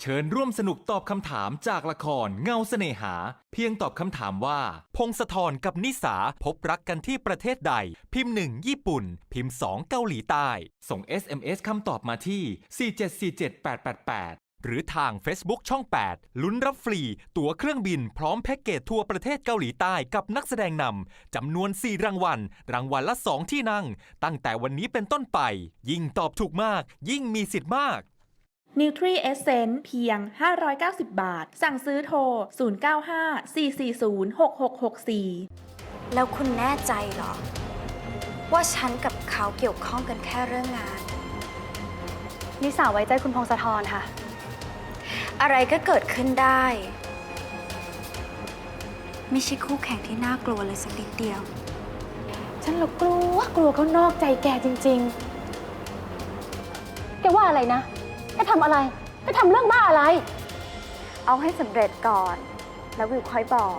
เชิญร่วมสนุกตอบคำถามจากละครเงาเสน่หา เพียงตอบคำถามว่า พงศธรกับนิสาพบรักกันที่ประเทศใด พิมพ์ 1 ญี่ปุ่น พิมพ์ 2 เกาหลีใต้ ส่ง SMS คำตอบมาที่ 4747888 หรือทาง Facebook ช่อง 8 ลุ้นรับฟรี ตั๋วเครื่องบินพร้อมแพ็กเกจทัวร์ประเทศเกาหลีใต้กับนักแสดงนำจำนวน 4 รางวัล รางวัลละ 2 ที่นั่ง ตั้งแต่วันนี้เป็นต้นไป ยิ่งตอบถูกมาก ยิ่งมีสิทธิ์มาก n u t r i Essence เพียง 590 บาท สั่งซื้อโทร 095 440 6664 แล้วคุณแน่ใจเหรอ ว่าฉันกับเขาเกี่ยวข้องกันแค่เรื่องงาน นิสาไว้ใจคุณพงศธรค่ะ อะไรก็เกิดขึ้นได้ ไม่ใช่คู่แข่งที่น่ากลัวเลยสักนิดเดียว ฉันละกลัวกลัวเขานอกใจแกจริงๆ แกว่าอะไรนะ แกทำอะไรแกทำเรื่องบ้าอะไร เอาให้สำเร็จก่อน แล้ววิวค่อยบอก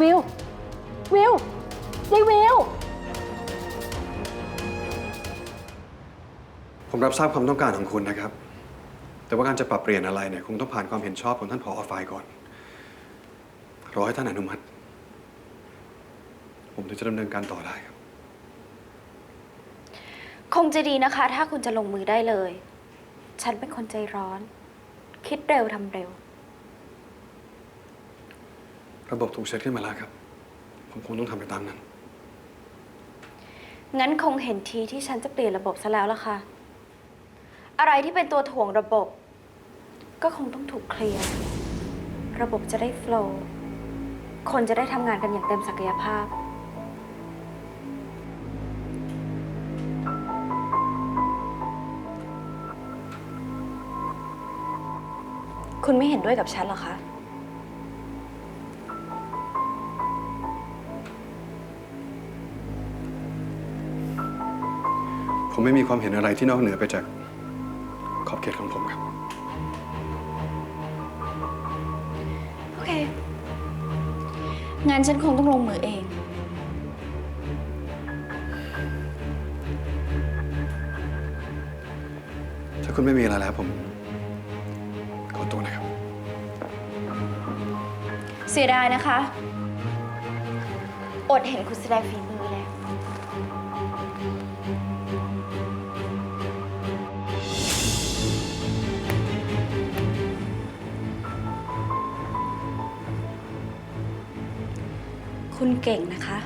วิว วิวยายวิว ผมรับทราบความต้องการของคุณนะครับ แต่ว่าการจะปรับเปลี่ยนอะไรเนี่ยคงต้องผ่านความเห็นชอบของท่านผอฝ่ายก่อน รอให้ท่านอนุมัติ ผมถึงจะดำเนินการต่อได้ครับ คงจะดีนะคะ ถ้าคุณจะลงมือได้เลย ฉันเป็นคนใจร้อน คิดเร็วทำเร็ว ระบบถูกเซตขึ้นมาแล้วครับ ผมคงต้องทำไปตามนั้น งั้นคงเห็นทีที่ฉันจะเปลี่ยนระบบซะแล้วล่ะค่ะ อะไรที่เป็นตัวถ่วงระบบ ก็คงต้องถูกเคลียร์ ระบบจะได้โฟล์คนจะได้ทำงานกันอย่างเต็มศักยภาพ คุณไม่เห็นด้วยกับฉันเหรอคะ ผมไม่มีความเห็นอะไรที่นอกเหนือไปจากขอบเขตของผมครับ โอเคงั้นฉันคงต้องลงมือเอง ถ้าคุณไม่มีอะไรแล้วผม เสียดายนะคะ อดเห็นคุณแสดงฝีมือแล้วคุณเก่งนะคะ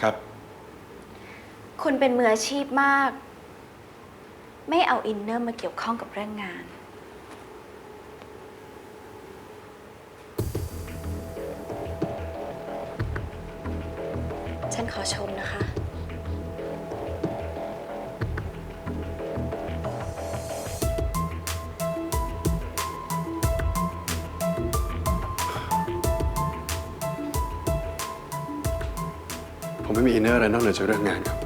ครับ คุณเป็นมืออาชีพมาก ไม่เอาอินเนอร์มาเกี่ยวข้องกับเรื่องงาน ฉันขอชมนะคะ ผมไม่มีอินเนอร์อะไรนอกเหนือจากเรื่องงานครับ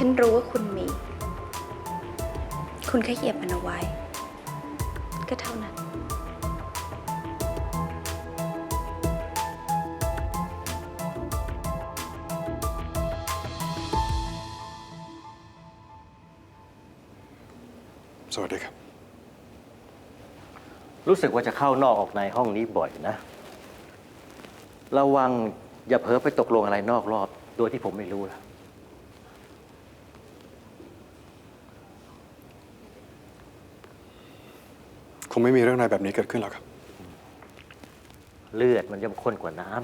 ฉันรู้ว่าคุณมี คุณแค่เหยียบมันเอาไว้ ก็เท่านั้น สวัสดีครับ รู้สึกว่าจะเข้านอกออกในห้องนี้บ่อยนะ ระวังอย่าเผลอไปตกลงอะไรนอกรอบ โดยที่ผมไม่รู้ล่ะ งไม่มีเรื่องอะไรแบบนี้เกิดขึ้นหรอกครับ เลือดมันย่อมข้นกว่าน้ำ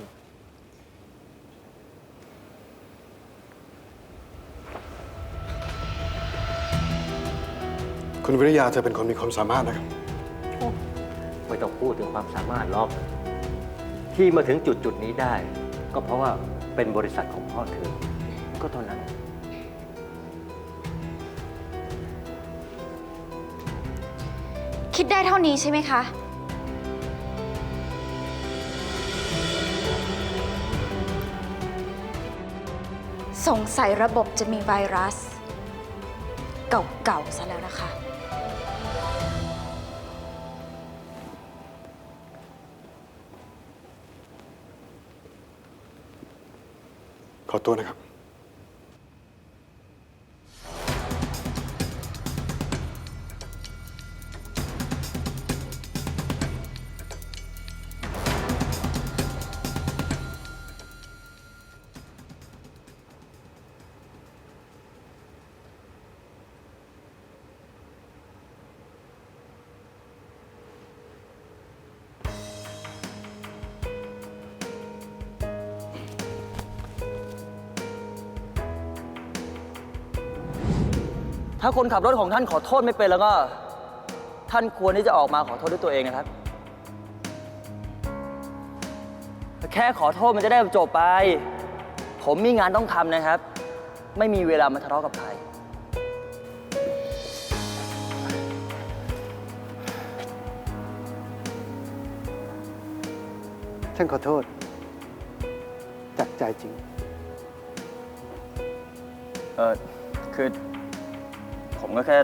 คุณวิริยาเธอเป็นคนมีความสามารถนะครับไม่ต้องพูดถึงความสามารถหรอกที่มาถึงจุดจุดๆนี้ได้ ก็เพราะว่าเป็นบริษัทของพ่อเธอก็เท่านั้น คิดได้เท่านี้ใช่ไหมคะ สงสัยระบบจะมีไวรัส เก่าๆซะแล้วนะคะ ขอตัวนะครับ ถ้าคนขับรถของท่านขอโทษไม่เป็นแล้วก็ ท่านควรที่จะออกมาขอโทษด้วยตัวเองนะครับ แค่ขอโทษมันจะได้จบไป ผมมีงานต้องทำนะครับ ไม่มีเวลามาทะเลาะกับใคร ฉันขอโทษ จากใจจริง เออคือผม ก็แค่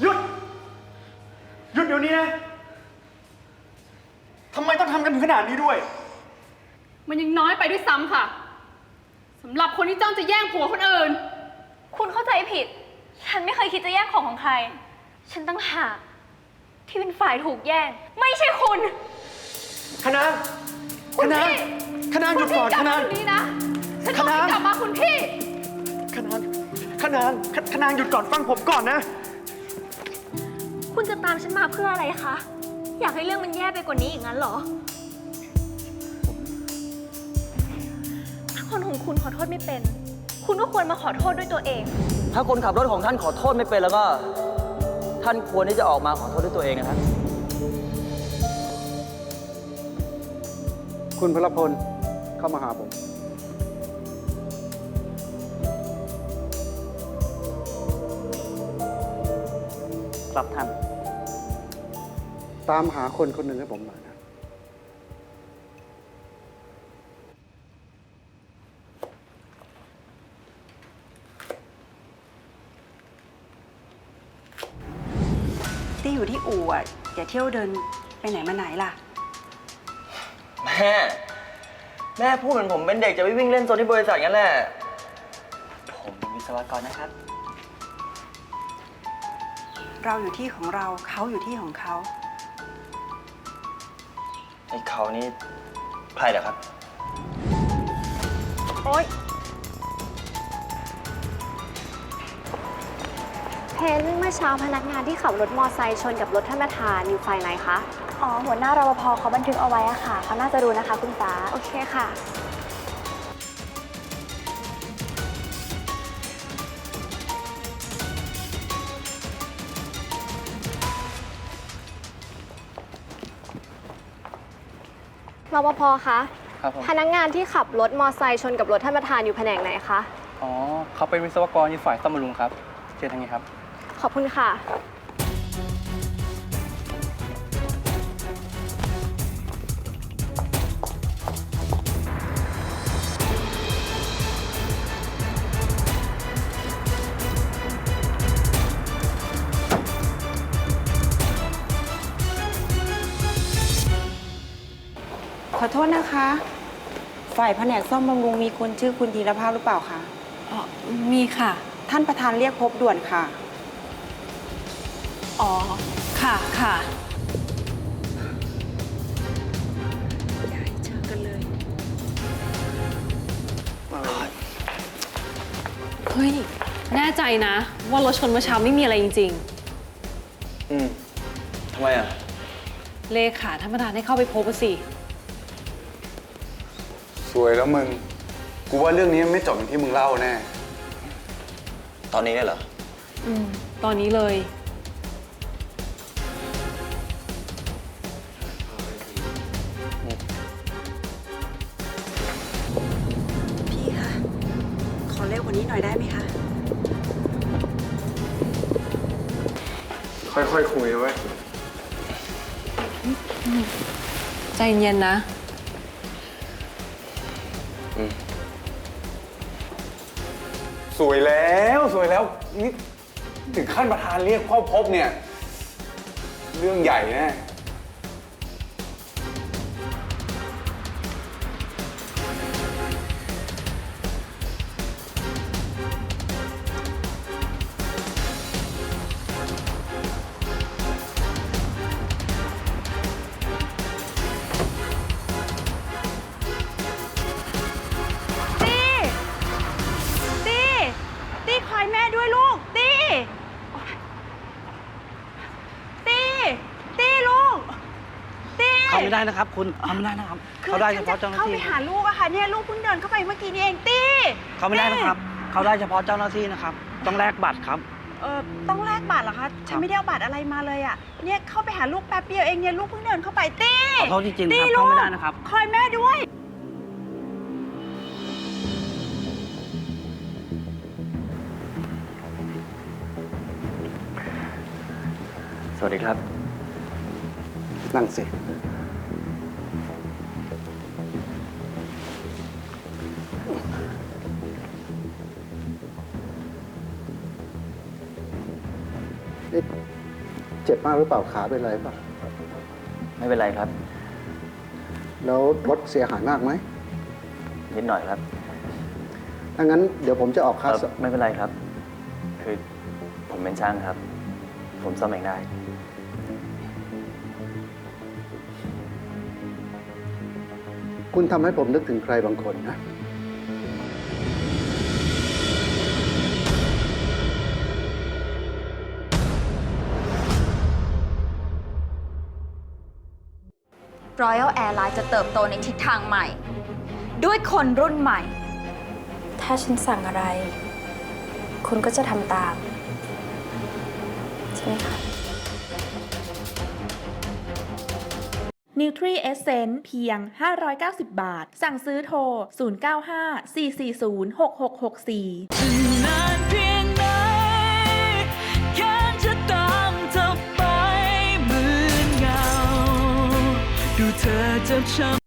หยุด หยุดเดี๋ยวนี้นะทำไมต้องทำกันถึงขนาดนี้ด้วย มันยังน้อยไปด้วยซ้ำค่ะสำหรับคนที่จ้องจะแย่งผัวคนอื่น คุณเข้าใจผิด ฉันไม่เคยคิดจะแย่งของของใคร ฉันตั้งหาก ที่เป็นฝ่ายถูกแย่ง ไม่ใช่คุณ คณะคณะคณะหยุดก่อนกลัคบณะมาตรงนี้นะฉันบอกคณะให้กลับมาคุณพี่ คณะคณะคณะหยุดก่อนฟังผมก่อนนะ คุณจะตามฉันมาเพื่ออะไรคะ อยากให้เรื่องมันแย่ไปกว่านี้อีกงั้นเหรอ ถ้าคนของคุณขอโทษไม่เป็น คุณก็ควรมาขอโทษด้วยตัวเอง ถ้าคนขับรถของท่านขอโทษไม่เป็นแล้วก็ ท่านควรที่จะออกมาขอโทษด้วยตัวเองนะครับ คุณพลพลเข้ามาหาผม ครับท่าน ตามหาคนคนหนึ่งให้ผมหน่อยนะ ที่ อยู่ที่อู่อะอย่าเที่ยวเดินไปไหนมาไหนล่ะ แม่ แม่พูดเหมือนผมเป็นเด็กจะไปวิ่งเล่นโซนที่บริษัทงั้นแหละ ผมเป็นวิศวกรนะครับ เราอยู่ที่ของเราเขาอยู่ที่ของเขาไอ้เขานี่ใครเหรอครับ โอ๊ย เพนเมื่อเช้าพนักงานที่ขับรถมอไซค์ชนกับรถท่านประธานอยู่ฝ่ายไหนคะ อ๋อ หัวหน้ารปภเขาบันทึกเอาไว้อะค่ะ เขาน่าจะรู้นะคะคุณฟ้า โอเคค่ะ รปภคะ ครับผม พนักงานที่ขับรถมอไซค์ชนกับรถท่านประธานอยู่แผนกไหนคะ อ๋อเขาเป็นวิศวกรอยู่ฝ่ายซ่อมบำรุงครับ เชิญทางนี้ครับ ขอบคุณค่ะ ขอโทษนะคะ ฝ่ายแผนกซ่อมบำรุงมีคนชื่อคุณธีรภาพหรือเปล่าคะอ๋อมีค่ะ ท่านประธานเรียกพบด่วนค่ะ อ๋อ ค่ะค่ะเจอกันเลย เฮ้ย แน่ใจนะ ว่ารถชนเมื่อเช้าไม่มีอะไรจริง อืมทำไมอะ ๆ เลขาท่านประธานให้เข้าไปพบอะสิวยแล้วมึง กูว่าเรื่องนี้ไม่จบอย่างที่มึงเล่าแน่ ตอนนี้เลยเหรออืมตอนนี้เลย ค่อยๆคุยเว้ยใจเย็นๆนะ สวยแล้วสวยแล้วนี่ถึงขั้นประธานเรียกพ่อพบเนี่ย เรื่องใหญ่แน่ เข้าไม่ได้นะครับคุณเข้าไม่ได้นะครับเขาได้เฉพาะเจ้าหน้าเข้าที่ไปหาลูกอะค่ะเนี่ยลูกเพิ่งเดินเข้าไปเมื่อกี้นี่เองตีเขาไม่ได้นะครับเขาได้เฉพาะเจ้าหน้าที่นะครับ ต้องแลกบัตรครับเออต้องแลกบัตรเหรอคะฉันไม่ได้เอาบัตรอะไรมาเลยอะเนี่ยเข้าไปหาลูกแป๊บเดียวเองเนี่ยลูกเพิ่งเดินเข้าไปตีขอโทษจริงๆตีนะครับลูเข้ากไม่ได้นะครับคอยแม่ด้วยสวัสดีครับ นั่งสิ มากหรือเปล่าขาเป็นไรเปล่าไม่เป็นไรครับ แล้วรถเสียหายมากไหมนิดหน่อยครับถ้างั้นเดี๋ยวผมจะออกค่าเอ่อซ่อมไม่เป็นไรครับ คือผมเป็นช่างครับ ผมซ่อมเองได้ คุณทำให้ผมนึกถึงใครบางคนนะ Royal Airlines จะเติบโตในทิศทางใหม่ ด้วยคนรุ่นใหม่ ถ้าฉันสั่งอะไร คุณก็จะทำตาม ใช่ไหมคะ n u t r i Essence เพียง 590 บาท สั่งซื้อโทร 095 440 6664 ธอ